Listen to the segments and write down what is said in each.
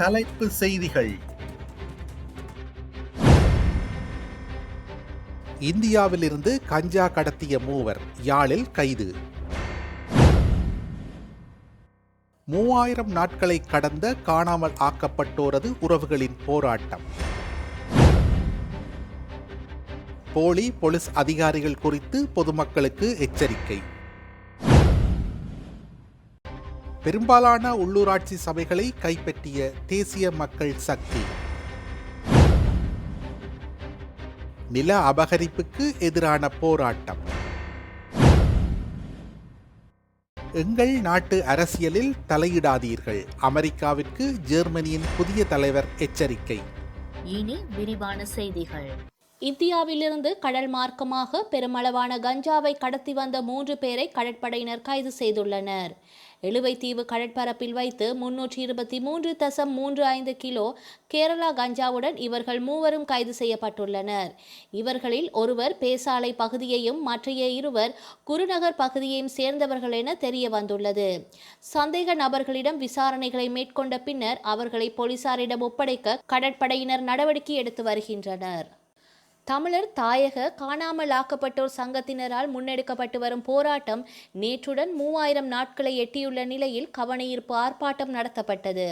தலைப்பு செய்திகள். இந்தியாவிலிருந்து கஞ்சா கடத்திய மூவர் யாழில் கைது. மூவாயிரம் நாட்களை கடந்த காணாமல் ஆக்கப்பட்டோரது உறவுகளின் போராட்டம். போலி போலீஸ் அதிகாரிகள் குறித்து பொதுமக்களுக்கு எச்சரிக்கை. பெரும்பாலான உள்ளூராட்சி சபைகளை கைப்பற்றிய தேசிய மக்கள் சக்தி. நில அபகரிப்புக்கு எதிரான போராட்டம். எங்கள் நாட்டு அரசியலில் தலையிடாதீர்கள். அமெரிக்காவிற்கு ஜெர்மனியின் புதிய தலைவர் எச்சரிக்கை. இனி விரிவான செய்திகள். இந்தியாவிலிருந்து கடல் மார்க்கமாக பெருமளவான கஞ்சாவை கடத்தி வந்த மூன்று பேரை கடற்படையினர் கைது செய்துள்ளனர். எழுவைத்தீவு கடற்பரப்பில் வைத்து முன்னூற்றி இருபத்தி மூன்று தசம் மூன்று ஐந்து கிலோ கேரளா கஞ்சாவுடன் இவர்கள் மூவரும் கைது செய்யப்பட்டுள்ளனர். இவர்களில் ஒருவர் பேசாலை பகுதியையும் மற்றைய இருவர் குருநகர் பகுதியையும் சேர்ந்தவர்கள் என தெரிய வந்துள்ளது சந்தேக நபர்களிடம் விசாரணைகளை மேற்கொண்ட பின்னர் அவர்களை போலீசாரிடம் ஒப்படைக்க கடற்படையினர் நடவடிக்கை எடுத்து வருகின்றனர். தமிழர் தாயக காணாமல் ஆக்கப்பட்டோர் சங்கத்தினரால் முன்னெடுக்கப்பட்டு வரும் போராட்டம் நேற்றுடன் மூவாயிரம் நாட்களை எட்டியுள்ள நிலையில் கவனஈர்ப்பு ஆர்ப்பாட்டம் நடத்தப்பட்டது.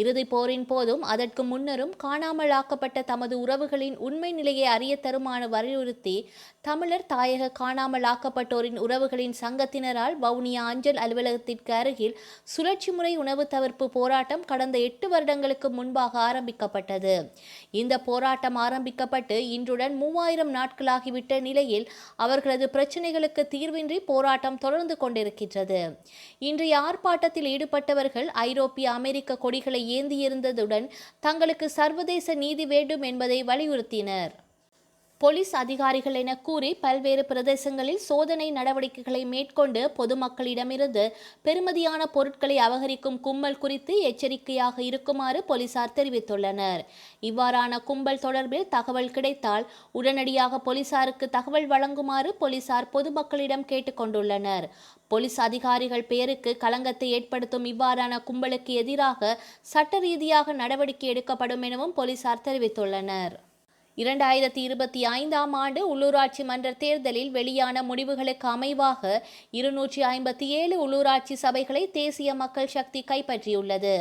இறுதிப் போரின் போதும் அதற்கு முன்னரும் காணாமல் ஆக்கப்பட்ட தமது உறவுகளின் உண்மை நிலையை அறிய தருமாறு வலியுறுத்தி தமிழர் தாயக காணாமல் ஆக்கப்பட்டோரின் உறவுகளின் சங்கத்தினரால் வவுனியா அஞ்சல் அலுவலகத்திற்கு அருகில் சுழற்சி முறை உணவு தவிர்ப்பு போராட்டம் கடந்த எட்டு வருடங்களுக்கு முன்பாக ஆரம்பிக்கப்பட்டது. இந்த போராட்டம் ஆரம்பிக்கப்பட்டு இன்றுடன் மூவாயிரம் நாட்களாகிவிட்ட நிலையில் அவர்களது பிரச்சினைகளுக்கு தீர்வின்றி போராட்டம் தொடர்ந்து கொண்டிருக்கின்றது. இன்றைய ஆர்ப்பாட்டத்தில் ஈடுபட்டவர்கள் ஐரோப்பிய அமெரிக்க கொடிகளை ஏந்தியிருந்ததுடன் தங்களுக்கு சர்வதேச நீதி வேண்டும் என்பதை வலியுறுத்தினர். போலீஸ் அதிகாரிகள் என கூறி பல்வேறு பிரதேசங்களில் சோதனை நடவடிக்கைகளை மேற்கொண்டு பொதுமக்களிடமிருந்து பெறுமதியான பொருட்களை அபகரிக்கும் கும்பல் குறித்து எச்சரிக்கையாக இருக்குமாறு போலீசார் தெரிவித்துள்ளனர். இவ்வாறான கும்பல் தொடர்பில் தகவல் கிடைத்தால் உடனடியாக போலீசாருக்கு தகவல் வழங்குமாறு போலீசார் பொதுமக்களிடம் கேட்டுக்கொண்டுள்ளனர் போலீஸ் அதிகாரிகள் பெயருக்கு களங்கத்தை ஏற்படுத்தும் இவ்வாறான கும்பலுக்கு எதிராக சட்ட ரீதியாக நடவடிக்கை எடுக்கப்படும் எனவும் போலீசார் தெரிவித்துள்ளனர். இரண்டாயிரத்தி இருபத்தி ஐந்தாம் ஆண்டு உள்ளூராட்சி மன்ற தேர்தலில் வெளியான முடிவுகளுக்கு அமைவாக இருநூற்றி ஐம்பத்தி ஏழு உள்ளூராட்சி சபைகளை தேசிய மக்கள் சக்தி கைப்பற்றியுள்ளது.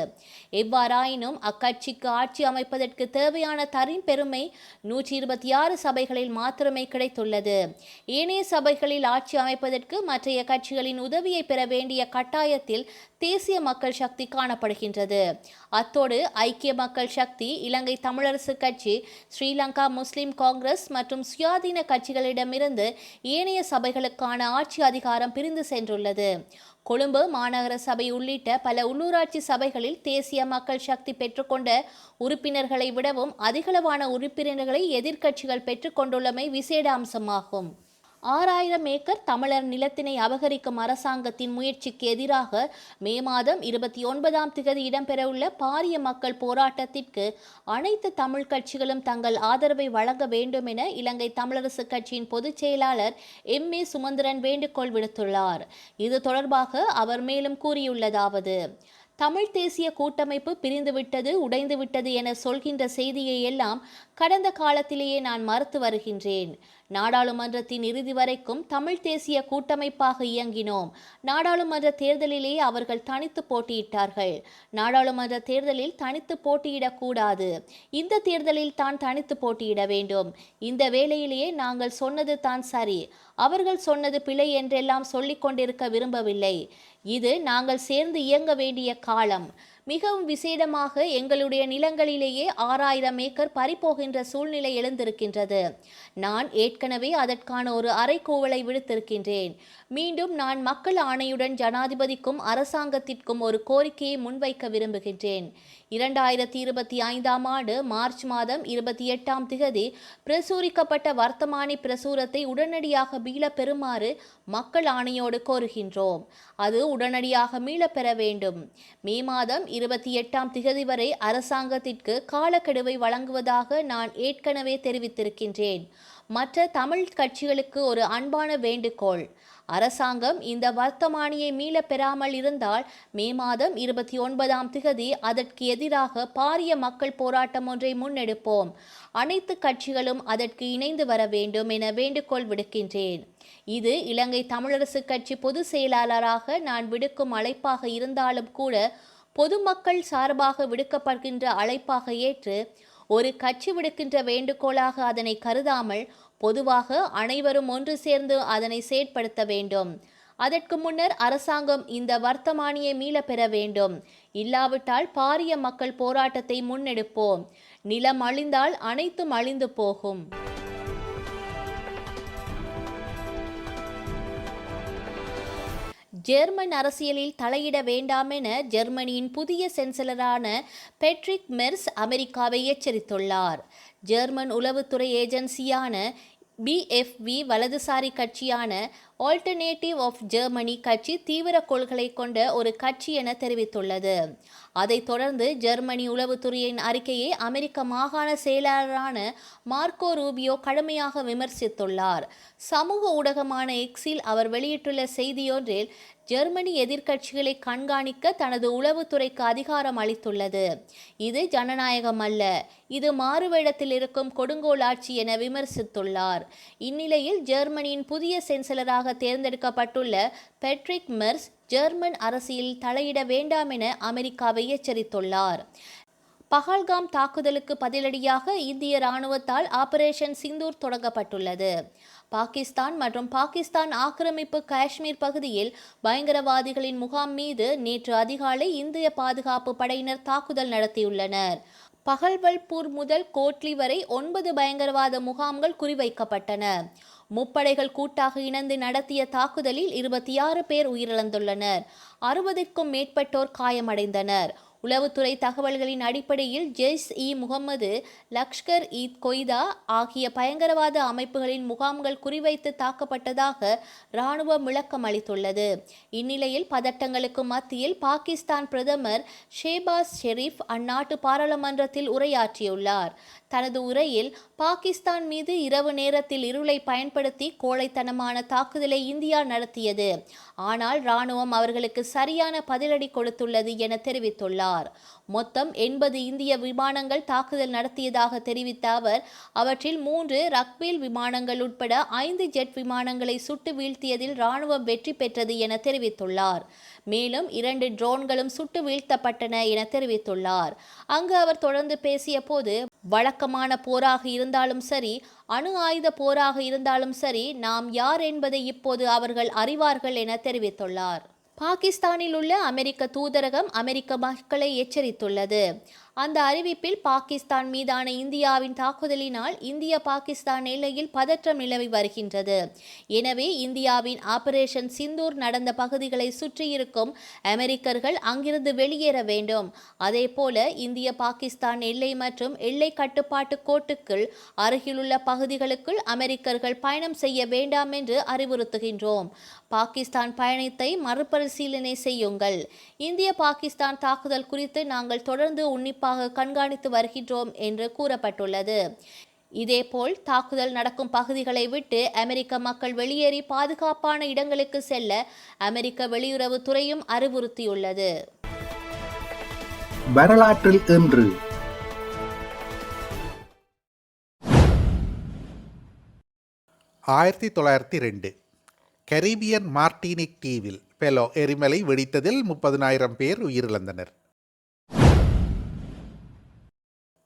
எவ்வாறாயினும் அக்கட்சிக்கு ஆட்சி அமைப்பதற்கு தேவையான தரின் பெருமை நூற்றி இருபத்தி ஆறு சபைகளில் மாத்திரமே கிடைத்துள்ளது. ஏனைய சபைகளில் ஆட்சி அமைப்பதற்கு மற்றைய கட்சிகளின் உதவியை பெற வேண்டிய கட்டாயத்தில் தேசிய மக்கள் சக்தி காணப்படுகின்றது. அத்தோடு ஐக்கிய மக்கள் சக்தி இலங்கை தமிழரசு கட்சி ஸ்ரீலங்கா முஸ்லிம் காங்கிரஸ் மற்றும் சுயாதீன கட்சிகளிடமிருந்து ஏனைய சபைகளுக்கான ஆட்சி அதிகாரம் பிரிந்து சென்றுள்ளது. கொழும்பு மாநகர சபை உள்ளிட்ட பல உள்ளூராட்சி சபைகளில் தேசிய மக்கள் சக்தி பெற்றுக்கொண்ட உறுப்பினர்களை விடவும் அதிகளவான உறுப்பினர்களை எதிர்க்கட்சிகள் பெற்றுக்கொண்டுள்ளமை விசேட அம்சமாகும். ஆறாயிரம் ஏக்கர் தமிழர் நிலத்தினை அபகரிக்கும் அரசாங்கத்தின் முயற்சிக்கு எதிராக மே மாதம் இருபத்தி ஒன்பதாம் திகதி இடம்பெறவுள்ள பாரிய மக்கள் போராட்டத்திற்கு அனைத்து தமிழ் கட்சிகளும் தங்கள் ஆதரவை வழங்க வேண்டும் என இலங்கை தமிழரசு கட்சியின் பொதுச் செயலாளர் எம். ஏ. சுமந்திரன் வேண்டுகோள் விடுத்துள்ளார். இது தொடர்பாக அவர் மேலும் கூறியுள்ளதாவது தமிழ் தேசிய கூட்டமைப்பு பிரிந்துவிட்டது உடைந்துவிட்டது என சொல்கின்ற செய்தியை எல்லாம் கடந்த காலத்திலேயே நான் மறுத்து வருகின்றேன். நாடாளுமன்றத்தின் இறுதி வரைக்கும் தமிழ் தேசிய கூட்டமைப்பாக இயங்கினோம். நாடாளுமன்ற தேர்தலிலே அவர்கள் தனித்து போட்டியிட்டார்கள். நாடாளுமன்ற தேர்தலில் தனித்து போட்டியிடக்கூடாது இந்த தேர்தலில் தான் தனித்து போட்டியிட வேண்டும். இந்த வேளையிலேயே நாங்கள் சொன்னது தான் சரி. அவர்கள் சொன்னது பிழை என்றெல்லாம் சொல்லிக் கொண்டிருக்க விரும்பவில்லை. இது நாங்கள் சேர்ந்து இயங்க வேண்டிய காலம். மிகவும் விசேடமாக எங்களுடைய நிலங்களிலேயே ஆறாயிரம் ஏக்கர் பறிப்போகின்ற சூழ்நிலை எழுந்திருக்கின்றது. நான் ஏற்கனவே அதற்கான ஒரு அறைகூவலை விடுத்திருக்கின்றேன். மீண்டும் நான் மக்கள் ஆணையுடன் ஜனாதிபதிக்கும் அரசாங்கத்திற்கும் ஒரு கோரிக்கையை முன்வைக்க விரும்புகின்றேன். இரண்டாயிரத்தி இருபத்தி ஐந்தாம் ஆண்டு மார்ச் மாதம் இருபத்தி எட்டாம் திகதி பிரசுரிக்கப்பட்ட வர்த்தமானி பிரசுரத்தை உடனடியாக மீளப்பெறுமாறு மக்கள் ஆணையோடு கோருகின்றோம். அது உடனடியாக மீளப்பெற வேண்டும். மே மாதம் இருபத்தி எட்டாம் திகதி வரை அரசாங்கத்திற்கு காலக்கெடுவை வழங்குவதாக நான் ஏற்கனவே தெரிவித்திருக்கின்றேன். மற்ற தமிழ் கட்சிகளுக்கு ஒரு அன்பான வேண்டுகோள். அரசாங்கம் இந்த வர்த்தமானியை மீளப் பெறாமல் இருந்தால் மே மாதம் இருபத்தி ஒன்பதாம் திகதி அதற்கு எதிராக பாரிய மக்கள் போராட்டம் ஒன்றை முன்னெடுப்போம். அனைத்து கட்சிகளும் அதற்கு இணைந்து வர வேண்டும் என வேண்டுகோள் விடுக்கின்றேன். இது இலங்கை தமிழரசுக் கட்சி பொதுச் செயலாளராக நான் விடுக்கும் அழைப்பாக இருந்தாலும் கூட பொதுமக்கள் சார்பாக விடுக்கப்படுகின்ற அழைப்பாக ஏற்று ஒரு கட்சி விடுக்கின்ற வேண்டுகோளாக அதனை கருதாமல் பொதுவாக அனைவரும் ஒன்று சேர்ந்து அதனை செயற்படுத்த வேண்டும். அதற்கு முன்னர் அரசாங்கம் இந்த வர்த்தமானியை மீளப் பெற வேண்டும். இல்லாவிட்டால் பாரிய மக்கள் போராட்டத்தை முன்னெடுப்போம். நிலம் அழிந்தால் அனைத்தும் அழிந்து போகும். ஜெர்மன் அரசியலில் தலையிட வேண்டாம் என ஜெர்மனியின் புதிய சென்சலரான பெட்ரிக் மெர்ஸ் அமெரிக்காவை எச்சரித்துள்ளார். ஜெர்மன் உளவுத்துறை ஏஜென்சியான பிஎஃப்வி வலதுசாரி கட்சியான ஆல்டர்னேட்டிவ் ஆஃப் ஜெர்மனி கட்சி தீவிர கொள்கை கொண்ட ஒரு கட்சி என தெரிவித்துள்ளது. அதைத் தொடர்ந்து ஜெர்மனி உளவுத்துறையின் அறிக்கையை அமெரிக்க மாகாண செயலாளரான மார்க்கோ ரூபியோ கடுமையாக விமர்சித்துள்ளார். சமூக ஊடகமான எக்ஸில் அவர் வெளியிட்டுள்ள செய்தியொன்றில் ஜெர்மனி எதிர்க்கட்சிகளை கண்காணிக்க தனது உளவுத்துறைக்கு அதிகாரம் அளித்துள்ளது. இது ஜனநாயகம் அல்ல. இது மாறுவேடத்தில் இருக்கும் கொடுங்கோல் ஆட்சி என விமர்சித்துள்ளார். இந்நிலையில் ஜெர்மனியின் புதிய சென்சலராக தேர்ந்தெடுக்கப்பட்டுள்ள பெட்ரிக் மெர்ஸ் ஜெர்மன் அரசியல் தலையிட வேண்டாம் என அமெரிக்காவை எச்சரித்துள்ளார். பஹல்காம் தாக்குதலுக்கு பதிலடியாக இந்திய ராணுவத்தால் ஆபரேஷன் சிந்தூர் தொடங்கப்பட்டுள்ளது. பாகிஸ்தான் மற்றும் பாகிஸ்தான் ஆக்கிரமிப்பு காஷ்மீர் பகுதியில் பயங்கரவாதிகளின் முகாம் மீது நேற்று அதிகாலை இந்திய பாதுகாப்பு படையினர் தாக்குதல் நடத்தியுள்ளனர். பகல்வல்பூர் முதல் கோட்லி வரை ஒன்பது பயங்கரவாத முகாம்கள் குறிவைக்கப்பட்டன. முப்படைகள் கூட்டாக இணைந்து நடத்திய தாக்குதலில் இருபத்தி ஆறு பேர் உயிரிழந்துள்ளனர். அறுபதுக்கும் மேற்பட்டோர் காயமடைந்தனர். உளவுத்துறை தகவல்களின் அடிப்படையில் ஜெய்ஸ் இ. முகமது லஷ்கர் இ. கொய்தா ஆகிய பயங்கரவாத அமைப்புகளின் முகாம்கள் குறிவைத்து தாக்கப்பட்டதாக இராணுவம் விளக்கம் அளித்துள்ளது. இந்நிலையில் பதட்டங்களுக்கு மத்தியில் பாகிஸ்தான் பிரதமர் ஷேபாஸ் ஷெரீப் அந்நாட்டு பாராளுமன்றத்தில் உரையாற்றியுள்ளார். தனது உரையில் பாகிஸ்தான் மீது இரவு நேரத்தில் இருளை பயன்படுத்தி கோழைத்தனமான தாக்குதலை இந்தியா நடத்தியது. ஆனால் இராணுவம் அவர்களுக்கு சரியான பதிலடி கொடுத்துள்ளது என தெரிவித்துள்ளார். மொத்தம் எண்பது இந்திய விமானங்கள் தாக்குதல் நடத்தியதாக தெரிவித்த அவர் அவற்றில் மூன்று ரக்பீல் விமானங்கள் உட்பட ஐந்து ஜெட் விமானங்களை சுட்டு வீழ்த்தியதில் இராணுவம் வெற்றி பெற்றது என தெரிவித்துள்ளார். மேலும் இரண்டு ட்ரோன்களும் சுட்டு வீழ்த்தப்பட்டன என தெரிவித்துள்ளார். அங்கு அவர் தொடர்ந்து பேசிய போது வழக்கமான போராக இருந்தாலும் சரி அணு ஆயுத போராக இருந்தாலும் சரி நாம் யார் என்பதை இப்போது அவர்கள் அறிவார்கள் என தெரிவித்துள்ளார். பாகிஸ்தானில் உள்ள அமெரிக்க தூதரகம் அமெரிக்க மக்களை எச்சரித்துள்ளது. அந்த அறிவிப்பில் பாகிஸ்தான் மீதான இந்தியாவின் தாக்குதலினால் இந்திய பாகிஸ்தான் எல்லையில் பதற்றம் நிலவி வருகின்றது. எனவே இந்தியாவின் ஆபரேஷன் சிந்தூர் நடந்த பகுதிகளை சுற்றியிருக்கும் அமெரிக்கர்கள் அங்கிருந்து வெளியேற வேண்டும். அதேபோல இந்திய பாகிஸ்தான் எல்லை மற்றும் எல்லை கட்டுப்பாட்டு கோட்டுக்குள் அருகிலுள்ள பகுதிகளுக்குள் அமெரிக்கர்கள் பயணம் செய்ய வேண்டாம் என்று அறிவுறுத்துகின்றோம். பாகிஸ்தான் பயணத்தை மறுபரிசீலனை செய்யுங்கள். இந்திய பாகிஸ்தான் தாக்குதல் குறித்து நாங்கள் தொடர்ந்து உன்னிப்பாக கண்காணித்து வருகின்றோம் என்று கூறப்பட்டுள்ளது. இதேபோல் தாக்குதல் நடக்கும் பகுதிகளை விட்டு அமெரிக்க மக்கள் வெளியேறி பாதுகாப்பான இடங்களுக்கு செல்ல அமெரிக்க வெளியுறவுத்துறையும் அறிவுறுத்தியுள்ளது. வரலாற்றில் இன்று. ஆயிரத்தி தொள்ளாயிரத்தி ரெண்டு. கரீபியன் மார்டினிக் தீவில் பெலோ எரிமலை வெடித்ததில் முப்பதினாயிரம் பேர் உயிரிழந்தனர்.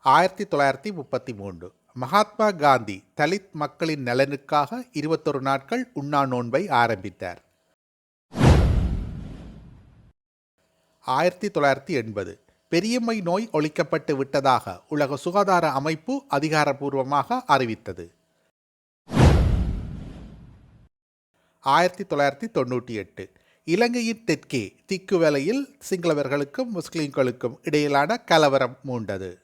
ஆயிரத்தி தொள்ளாயிரத்தி முப்பத்தி மூன்று. மகாத்மா காந்தி தலித் மக்களின் நலனுக்காக இருபத்தொரு நாட்கள் உண்ணா நோன்பை ஆரம்பித்தார். ஆயிரத்தி தொள்ளாயிரத்தி எண்பது. பெரியம்மை நோய் ஒழிக்கப்பட்டு விட்டதாக உலக சுகாதார அமைப்பு அதிகாரப்பூர்வமாக அறிவித்தது. ஆயிரத்தி தொள்ளாயிரத்தி தொண்ணூற்றி எட்டு. இலங்கையின் தெற்கே திக்குவலையில் சிங்களவர்களுக்கும் முஸ்லிம்களுக்கும் இடையிலான கலவரம் மூண்டது.